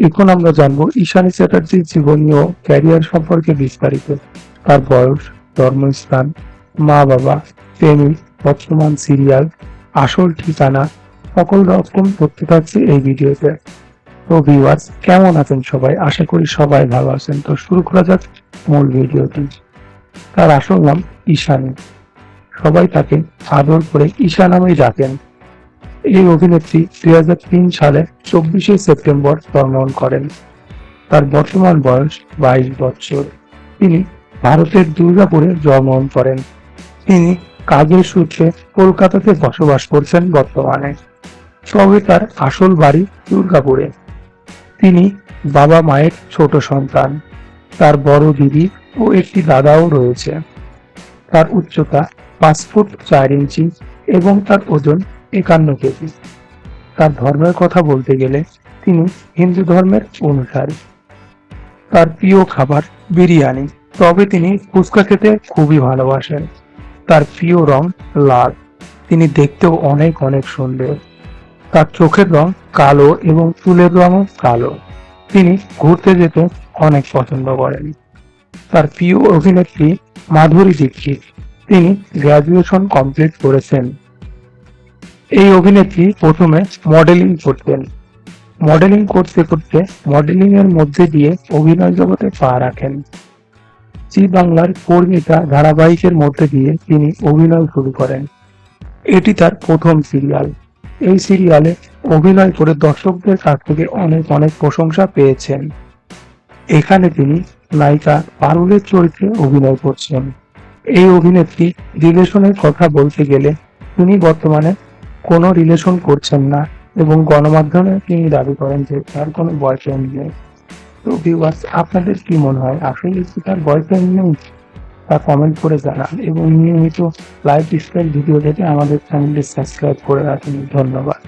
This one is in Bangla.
এখন আমরা জানব ঈশানী চ্যাটার্জির জীবনী ও ক্যারিয়ার সম্পর্কে বিস্তারিত। তার বয়স জন্মস্থান মা বাবা প্রেমিক বর্তমান সিরিয়াল আসল ঠিকানা, সকল রকম তথ্য থাকছে এই ভিডিওতে। তো ভিউয়ার্স কেমন আছেন সবাই? আশা করি সবাই ভালো আছেন। তো শুরু করা যাক মূল ভিডিওটি। তার আসল নাম ঈশানী। সবাই তাকে আদর করে ঈশা নামেই ডাকেন। এই অভিনেত্রী দুই হাজার তিন সালে চব্বিশে সেপ্টেম্বর জন্মগ্রহণ করেন। তার বর্তমান বয়স বাইশ বছর। তিনি ভারতের দুর্গাপুরে জন্মগ্রহণ করেন। তিনি কাজের সূত্রে কলকাতাতে বসবাস করছেন বর্তমানে। তবে তার আসল বাড়ি দুর্গাপুরে। তিনি বাবা মায়ের ছোট সন্তান। তার বড় দিদি ও একটি দাদাও রয়েছে। তার উচ্চতা পাঁচ ফুট চার ইঞ্চি এবং তার ওজন একান্ন কেজি। তার ধর্মের কথা বলতে গেলে তিনি হিন্দু ধর্মের অনুসারী। তার প্রিয় খাবার বিরিয়ানি। তবে তিনি ফুচকা খেতে খুবই ভালোবাসেন। তার প্রিয় রং লাল। তিনি দেখতেও অনেক অনেক সুন্দর। তার চোখের রং কালো এবং চুলের রঙও কালো। তিনি ঘুরতে যেতে অনেক পছন্দ করেন। তার প্রিয় অভিনেত্রী মাধুরী দীক্ষিত। তিনি গ্রাজুয়েশন কমপ্লিট করেছেন। এই অভিনেত্রী প্রথমে মডেলিং করতেন। মডেলিং করতে করতে মডেলিং এর মধ্যে দিয়ে অভিনয় জগতে পা রাখেন। জি বাংলার কর্মিতা ধারাবাহিকের মধ্যে দিয়ে তিনি অভিনয় শুরু করেন। এটি তার প্রথম সিরিয়াল এই সিরিয়ালে অভিনয় করে দর্শকদের কাছ থেকে অনেক অনেক প্রশংসা পেয়েছেন। এখানে তিনি নায়িকা পারুলের চরিত্রে অভিনয় করছেন। এই অভিনেত্রী রিলেশনের কথা বলতে গেলে তিনি বর্তমানে কোনো রিলেশন করছেন না এবং গণমাধ্যমে তিনি দাবি করেন যে তার কোনো বয়ফ্রেন্ড নেই। তো ভিউয়ার্স আপনাদের কি মনে হয়? আসলে কি তার বয়ফ্রেন্ড নেই? তা কমেন্ট করে জানান এবং নিয়মিত লাইভ স্টাইল ভিডিও দেখে আমাদের চ্যানেলটি সাবস্ক্রাইব করে রাখুন। ধন্যবাদ।